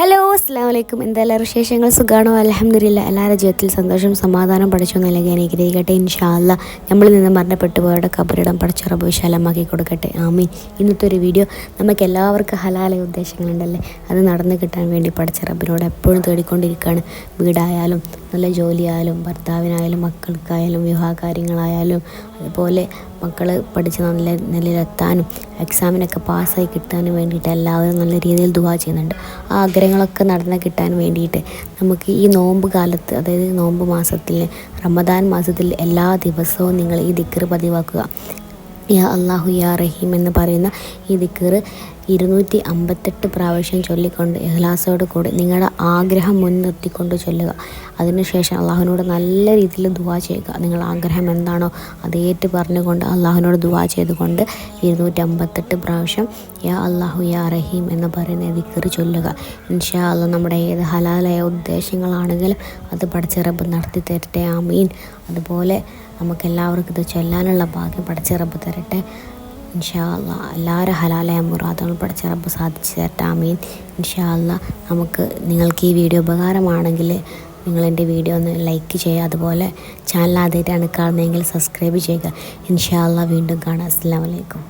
Hello അസ്സാം വലൈക്കും എന്തായാലും വിശേഷങ്ങൾ? സുഖമാണോ അലഹമില്ല എല്ലാവരുടെ ജീവിതത്തിൽ സന്തോഷം സമാധാനം പഠിച്ചു നൽകി അനുഗ്രഹിക്കട്ടെ. ഇൻഷാല്ല നമ്മൾ നിന്ന് മരണപ്പെട്ടു പോയവരുടെ കബറിടം പഠിച്ചുറപ്പ് വിശാലമാക്കി കൊടുക്കട്ടെ. ആമീൻ. ഇന്നത്തെ ഒരു വീഡിയോ നമുക്ക് എല്ലാവർക്കും ഹലാല ഉദ്ദേശങ്ങളുണ്ടല്ലേ? അത് നടന്നു കിട്ടാൻ വേണ്ടി പഠിച്ച റബ്ബിനോട് എപ്പോഴും തേടിക്കൊണ്ടിരിക്കുകയാണ്. വീടായാലും നല്ല ജോലിയായാലും ഭർത്താവിനായാലും മക്കൾക്കായാലും വിവാഹ കാര്യങ്ങളായാലും അതുപോലെ മക്കൾ പഠിച്ച് നല്ല നിലയിലെത്താനും എക്സാമിനൊക്കെ പാസ്സായി കിട്ടാനും വേണ്ടിയിട്ട് എല്ലാവരും നല്ല രീതിയിൽ ദുവാ ചെയ്യുന്നുണ്ട്. ആ ആഗ്രഹങ്ങളൊക്കെ നടന്ന് കിട്ടാൻ വേണ്ടിയിട്ട് നമുക്ക് ഈ നോമ്പ് കാലത്ത് അതായത് നോമ്പ് മാസത്തിൽ റമദാൻ മാസത്തിൽ എല്ലാ ദിവസവും നിങ്ങൾ ഈ ദിക്കറ് പതിവാക്കുക. യാ അള്ളാഹു യാ റഹീം എന്ന് പറയുന്ന ഈ ദിക്കർ ഇരുന്നൂറ്റി അമ്പത്തെട്ട് പ്രാവശ്യം ചൊല്ലിക്കൊണ്ട് ഇഹ്ലാസോട് കൂടി നിങ്ങളുടെ ആഗ്രഹം മുൻനിർത്തിക്കൊണ്ട് ചൊല്ലുക. അതിനുശേഷം അള്ളാഹുവിനോട് നല്ല രീതിയിൽ ദുവാ ചെയ്യുക. നിങ്ങളുടെ ആഗ്രഹം എന്താണോ അത് ഏറ്റു പറഞ്ഞുകൊണ്ട് അള്ളാഹുവിനോട് ദുവാ ചെയ്തുകൊണ്ട് ഇരുന്നൂറ്റി അമ്പത്തെട്ട് പ്രാവശ്യം യാ അള്ളാഹു യാ റഹീം എന്ന് പറയുന്ന ദിക്കർ ചൊല്ലുക. ഇൻഷാ അല്ല നമ്മുടെ ഏത് ഹലാലായ ഉദ്ദേശങ്ങളാണെങ്കിലും അത് പഠിച്ചിറപ്പ് നടത്തി തരട്ടെ. ആമീൻ. അതുപോലെ നമുക്ക് എല്ലാവർക്കും ഇത് ചൊല്ലാനുള്ള ഭാഗ്യം പഠിച്ചിറപ്പ് തരട്ടെ. ഇൻഷാ അല്ല എല്ലാവരും ഹലാലായ മുറാദുകൾ പഠിച്ച റബ്ബ് സാധിച്ചു തരട്ടെ. ആമീൻ. ഇൻഷാ അല്ല നമുക്ക് നിങ്ങൾക്ക് ഈ വീഡിയോ ഉപകാരമാണെങ്കിൽ നിങ്ങൾ എന്റെ വീഡിയോ ഒന്ന് ലൈക്ക് ചെയ്യുക. അതുപോലെ ചാനൽ ആദ്യമായിട്ടാണ് കാണുന്നതെങ്കിൽ സബ്സ്ക്രൈബ് ചെയ്യുക. ഇൻഷാ അല്ല വീണ്ടും കാണാം. അസ്സാം വലൈക്കും